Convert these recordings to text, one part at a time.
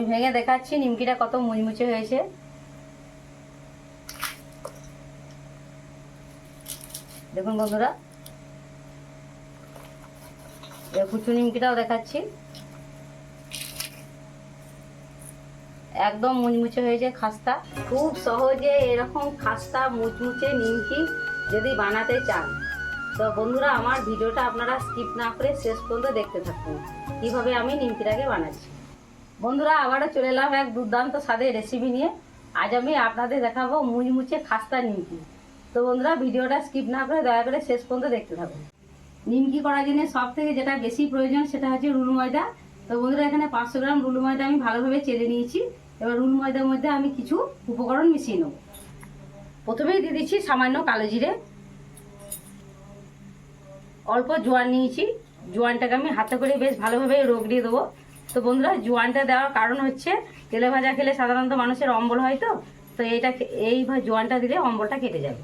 আমি ভেঙে দেখাচ্ছি, নিমকিটা কত মুচমুচে হয়েছে। দেখুন বন্ধুরা কুচু নিমকিটাও দেখাচ্ছি। একদম মুচমুচে হয়েছে খাস্তা। খুব সহজে এরকম খাস্তা, মুচমুচে নিমকি যদি বানাতে চান। তো বন্ধুরা, আমার ভিডিওটা আপনারা স্কিপ না করে শেষ পর্যন্ত দেখতে থাকুন। কীভাবে আমি নিমকিটাকে বানাচ্ছি। বন্ধুরা, আবারও চলে এলাম এক দুর্দান্ত স্বাদের রেসিপি নিয়ে। আজ আমি আপনাদের দেখাবো মুচমুচে খাস্তা নিমকি। তো বন্ধুরা, ভিডিওটা স্কিপ না করে দয়া করে শেষ পর্যন্ত দেখতে থাকুন। নিমকি করার জন্য সব থেকে যেটা বেশি প্রয়োজন সেটা হচ্ছে রুল ময়দা। তো বন্ধুরা, এখানে পাঁচশো গ্রাম রুল ময়দা আমি ভালোভাবে চেলে নিয়েছি। এবার রুল ময়দার মধ্যে আমি কিছু উপকরণ মিশিয়ে নেব। প্রথমেই দিয়ে দিচ্ছি সামান্য কালো জিরে। অল্প জোয়ান নিয়েছি। জোয়ানটাকে আমি হাতে করে বেশ ভালোভাবে রোগ দিয়ে দেবো। তো বন্ধুরা, জোয়ানটা দেওয়ার কারণ হচ্ছে তেলে ভাজা খেলে সাধারণত মানুষের অম্বল হয় তো তো এইটা এই জোয়ানটা দিলে অম্বলটা কেটে যাবে।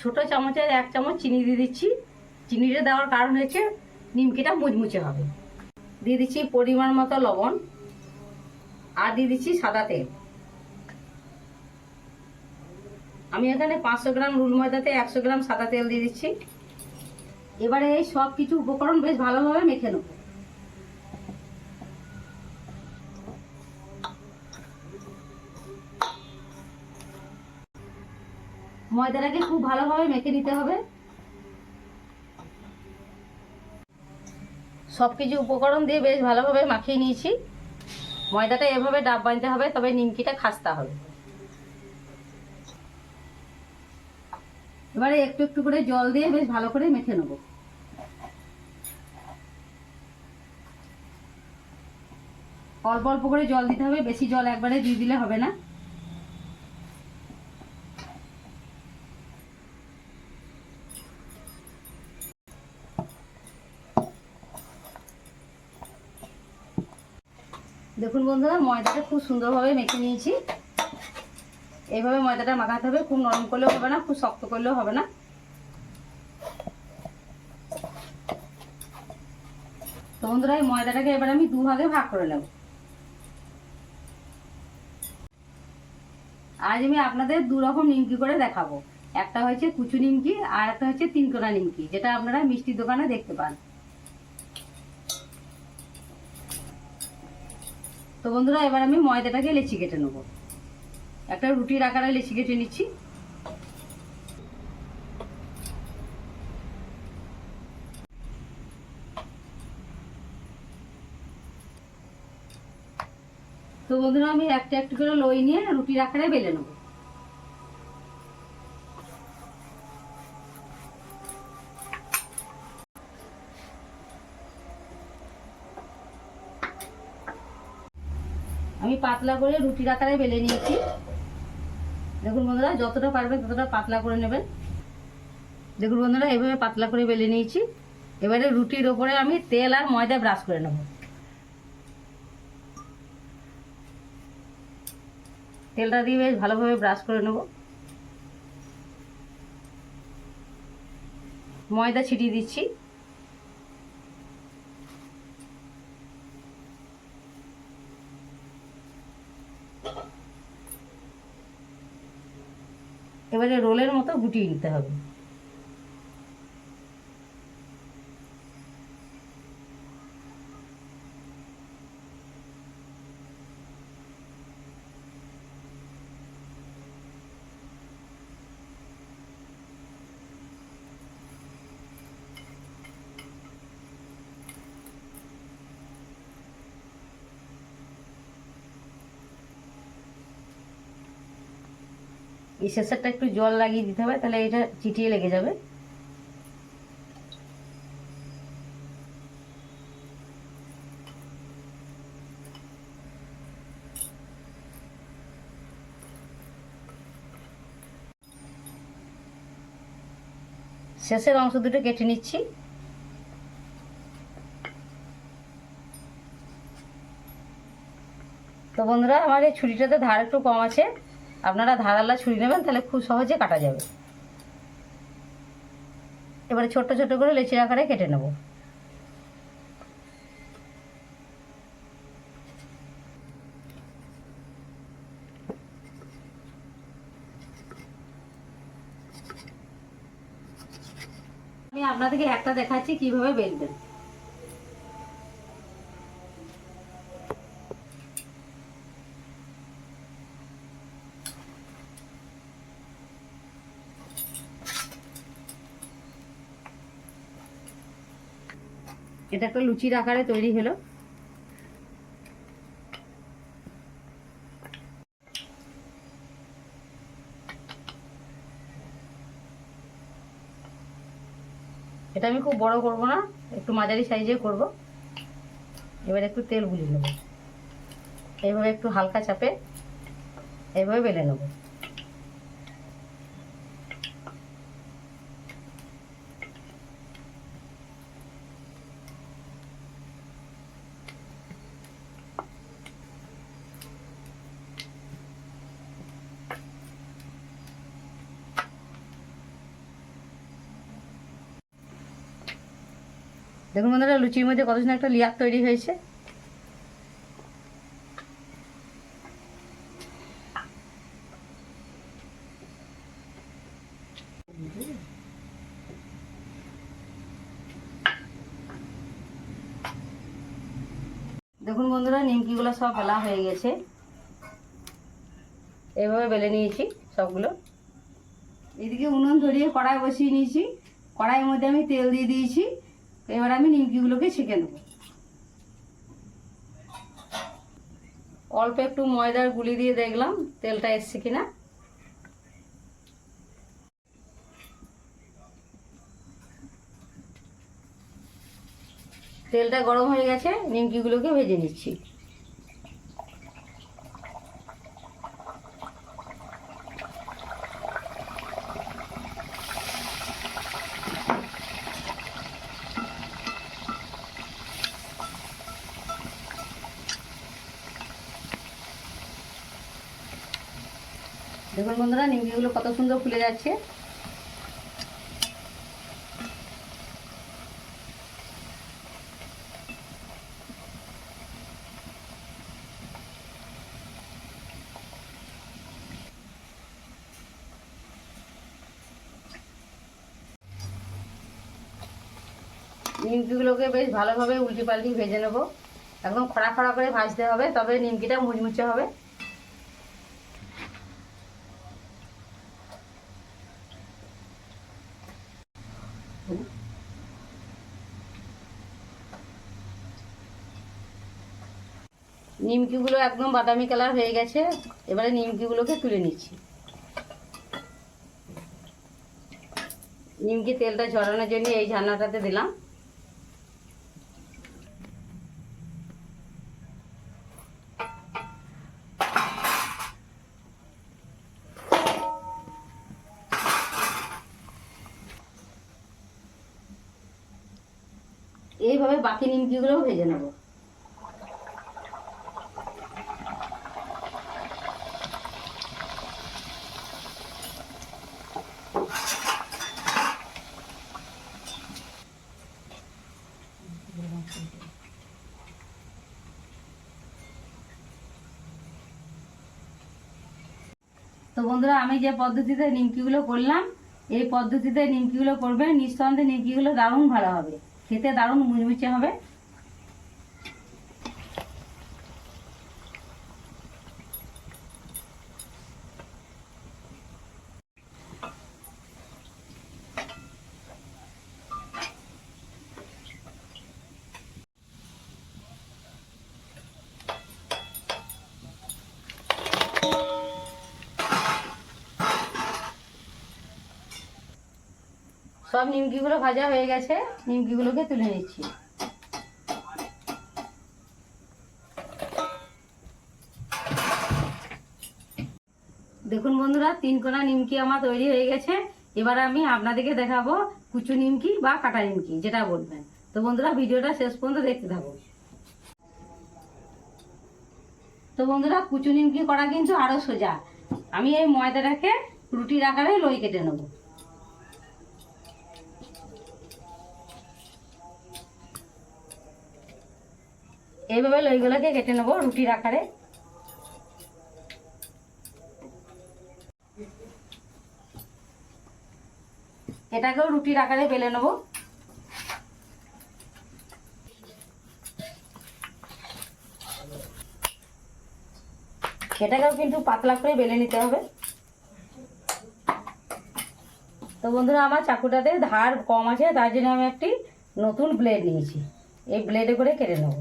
ছোট চামচের এক চামচ চিনি দিয়ে দিচ্ছি। চিনিটা দেওয়ার কারণ হচ্ছে নিমকিটা মুচমুচে হবে। দিয়ে দিচ্ছি পরিমাণ মতো লবণ আর দিয়ে দিচ্ছি সাদা তেল। আমি এখানে পাঁচশো গ্রাম রুল ময়দাতে একশো গ্রাম সাদা তেল দিয়ে দিচ্ছি। এবারে এই সব কিছু উপকরণ বেশ ভালোভাবে মেখে নেব। ময়দাটাকে খুব ভালোভাবে মেখে নিতে হবে। সব কিছু উপকরণ দিয়ে বেশ ভালোভাবে মাখিয়ে নিয়েছি। ময়দাটা এভাবে ডাব বানতে হবে, তবে নিমকিটা খাস্তা হবে। এবারে একটু একটু করে জল দিয়ে বেশ ভালো করে মেখে নেব। অল্প অল্প করে জল দিতে হবে, বেশি জল একবারে দিয়ে দিলে হবে না। দেখুন বন্ধুরা, ময়দাটা খুব সুন্দরভাবে মেখে নিয়েছি। এইভাবে ময়দাটা মাখাতে হবে, খুব নরম করলেও হবে না, খুব শক্ত করলেও হবে না। তো বন্ধুরা, এই ময়দাটাকে এবার আমি দু ভাগে ভাগ করে নেব। আজ আমি আপনাদের দু রকম নিমকি করে দেখাবো। একটা হচ্ছে কুচু নিমকি, আর একটা হচ্ছে তিনকোনা নিমকি, যেটা আপনারা মিষ্টির দোকানে দেখতে পান। তো বন্ধুরা, এবার আমি ময়দাটাকে লেচি কেটে নেব। একটা রুটির আকারে লেচি কেটে নিচ্ছি। তো বন্ধুরা, আমি একটা একটু করে লই নিয়ে রুটির আকারে বেলে নেব। আমি পাতলা করে রুটির আকারে বেলে নিয়েছি। দেখুন বন্ধুরা, যতটা পারবেন ততটা পাতলা করে নেবেন। দেখুন বন্ধুরা, এভাবে পাতলা করে বেলে নিয়েছি। এবারে রুটির ওপরে আমি তেল আর ময়দা ব্রাশ করে নেব। তেলটা দিয়ে বেশ ভালোভাবে ব্রাশ করে নেব। ময়দা ছিটিয়ে দিচ্ছি। এবারে রোলের মতো গুটিয়ে নিতে হবে। এই শেষেরটা একটু জল লাগিয়ে দিতে হবে, তাহলে এটা চিটিয়ে লেগে যাবে। শেষের অংশ দুটো কেটে নিচ্ছি। তো বন্ধুরা আমার এই ছুরিটাতে ধার একটু কম আছে। আপনারা ধারালা ছুরি নেবেন, তাহলে খুব সহজে কাটা যাবে। এবারে ছোট ছোট করে লেচির আকারে কেটে নেব। আমি আপনাদেরকে একটা দেখাচ্ছি কীভাবে বেলবেন। এটা একটা লুচির আকারে তৈরি হলো। এটা আমি খুব বড় করব না, একটু মাঝারি সাইজে করব। এবার একটু তেল গুলিয়ে নেব। এইভাবে একটু হালকা চাপে এইভাবে বেলে নেব। দেখুন বন্ধুরা, লুচির মধ্যে কত সুন্দর একটা লিয়ার তৈরি হয়েছে। দেখুন বন্ধুরা, নিমকিগুলো সব বেলা হয়ে গেছে। এভাবে বেলে নিয়েছি সবগুলো। এদিকে উনুন ধরিয়ে কড়াই বসিয়ে নিয়েছি। কড়াইয়ের মধ্যে আমি তেল দিয়ে দিয়েছি। এবার আমি নিমকিগুলোকে ছেঁকে নেব। অল্প একটু ময়দার গুলি দিয়ে দেখলাম তেলটা এসছে কিনা। তেলটা গরম হয়ে গেছে, নিমকিগুলোকে ভেজে নিচ্ছি। দেখুন বন্ধুরা, নিমকিগুলো কত সুন্দর ফুলে যাচ্ছে। নিমকিগুলোকে বেশ ভালোভাবে উল্টি পাল্টি ভেজে নেব। একদম খড়া খড়া করে ভাজতে হবে, তবে নিমকিটা মুচমুচে হবে। নিমকিগুলো একদম বাদামি কালার হয়ে গেছে। এবারে নিমকিগুলোকে তুলে নিচ্ছি। নিমকি তেলটা ঝরানোর জন্য এই ঝান্নাটাতে দিলাম। এইভাবে বাকি নিমকিগুলোও ভেজে নেব তো বন্ধুরা, আমি যে পদ্ধতিতে নিমকিগুলো করলাম, এই পদ্ধতিতে নিমকিগুলো করবে, নিঃসন্দেহে নিমকিগুলো দারুণ ভালো হবে। খেতে দারুণ মুচমুচে হবে। সব নিমকিগুলো ভাজা হয়ে গেছে, নিমকিগুলোকে তুলে নিচ্ছি। দেখুন বন্ধুরা, তিন কোনা নিমকি আমার তৈরি হয়ে গেছে। এবার আমি আপনাদেরকে দেখাবো কুচু নিমকি বা কাটা নিমকি, যেটা বলবেন। তো বন্ধুরা, ভিডিওটা শেষ পর্যন্ত দেখতে থাকুন। তো বন্ধুরা, কুচু নিমকি করা কিন্তু আরও সোজা। আমি এই ময়দাটাকে রুটির আকারে লই কেটে নেব। এইভাবে লইগুলোকে কেটে নেব রুটির আকারে। এটাকেও রুটির আকারে বেলে নেব। এটাকেও কিন্তু পাতলা করে বেলে নিতে হবে। তো বন্ধুরা, আমার চাকুটাতে ধার কম আছে, তার জন্য আমি একটি নতুন ব্লেড নিয়েছি। এই ব্লেডে করে কেটে নেব।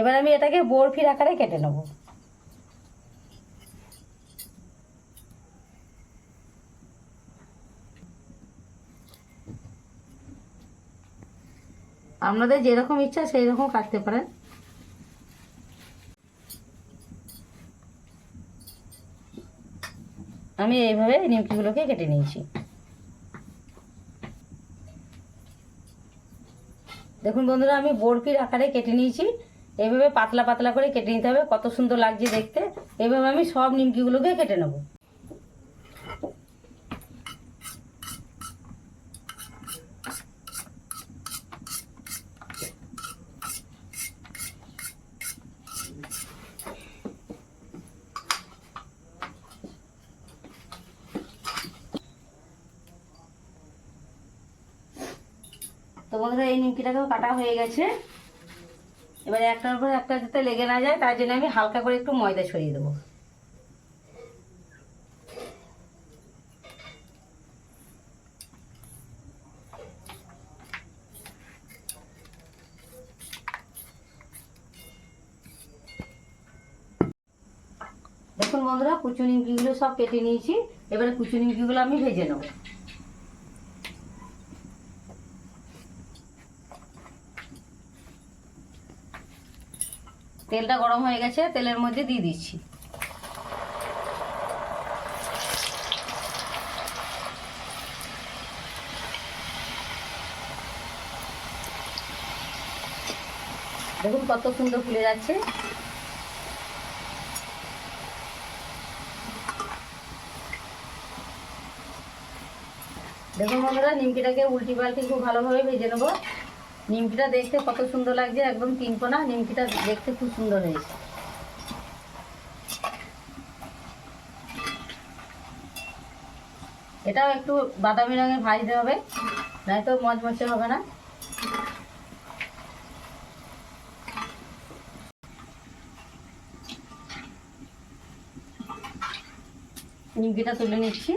এবার আমি এটাকে বরফির আকারে কেটে নেব। আপনাদের যেরকম ইচ্ছা সেই রকম কাটতে পারেন। আমি এইভাবে নিমকিগুলোকে কেটে নিয়েছি। দেখুন বন্ধুরা, আমি বরফির আকারে কেটে নিয়েছি। এইভাবে পাতলা পাতলা করে কেটে নিতে হবে, কত সুন্দর লাগছে দেখতে। এভাবে আমি সব নিমকিগুলোকে কেটে নেব। তো বন্ধুরা, এই নিমকিটাকেও কাটা হয়ে গেছে। এবারে একটার উপর একটা যাতে লেগে না যায়, তার জন্য আমি হালকা করে একটু ময়দা ছড়িয়ে দেবো। দেখুন বন্ধুরা কুচু নিমকিগুলো সব কেটে নিয়েছি। এবারে কুচু নিমকিগুলো আমি ভেজে নেব। তেলটা গরম হয়ে গেছে, তেলের মধ্যে দিয়ে দিচ্ছি। দেখুন কত সুন্দর ফুলে যাচ্ছে। দেখুন বন্ধুরা, নিমকিটাকে উল্টি পাল্টি খুব ভালোভাবে ভেজে নেব। নিমকিটা দেখতে কত সুন্দর লাগছে, একদম তিনকোনা, নিমকিটা দেখতে খুব সুন্দর হয়েছে। এটাও একটু বাদামি রঙে ভাজতে হবে, নয়তো মচমচে হবে না। নিমকিটা তুলে নিচ্ছি।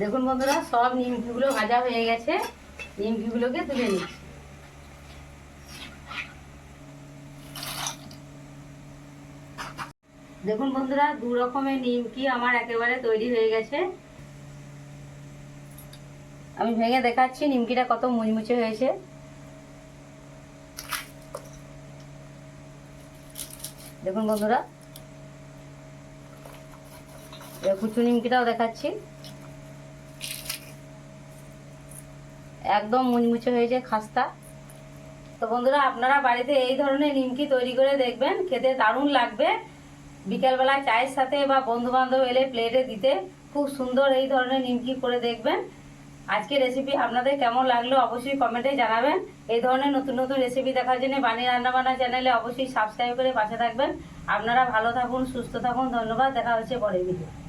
দেখুন বন্ধুরা, সব নিমকিগুলো ভাজা হয়ে গেছে। নিমকিগুলোকে তুলে নিচ্ছি। দেখুন বন্ধুরা, দু রকমের নিমকি আমার একেবারে তৈরি হয়ে গেছে। আমি ভেঙে দেখাচ্ছি, নিমকিটা কত মুচমুচে হয়েছে। দেখুন বন্ধুরা কুচু নিমকিটাও দেখাচ্ছি। একদম মুচমুচে হয়েছে খাস্তা। তো বন্ধুরা, আপনারা বাড়িতে এই ধরনের নিমকি তৈরি করে দেখবেন, খেতে দারুণ লাগবে। বিকেলবেলা চায়ের সাথে বা বন্ধু বান্ধব এলে প্লেটে দিতে খুব সুন্দর এই ধরনের নিমকি করে দেখবেন। আজকে রেসিপি আপনাদের কেমন লাগল অবশ্যই কমেন্টে জানাবেন। এই ধরনের নতুন নতুন রেসিপি দেখার জন্য বাণী রান্নাবান্না চ্যানেলে অবশ্যই সাবস্ক্রাইব করে পাশে থাকবেন। আপনারা ভালো থাকুন, সুস্থ থাকুন, ধন্যবাদ, দেখা হচ্ছে পরের ভিডিও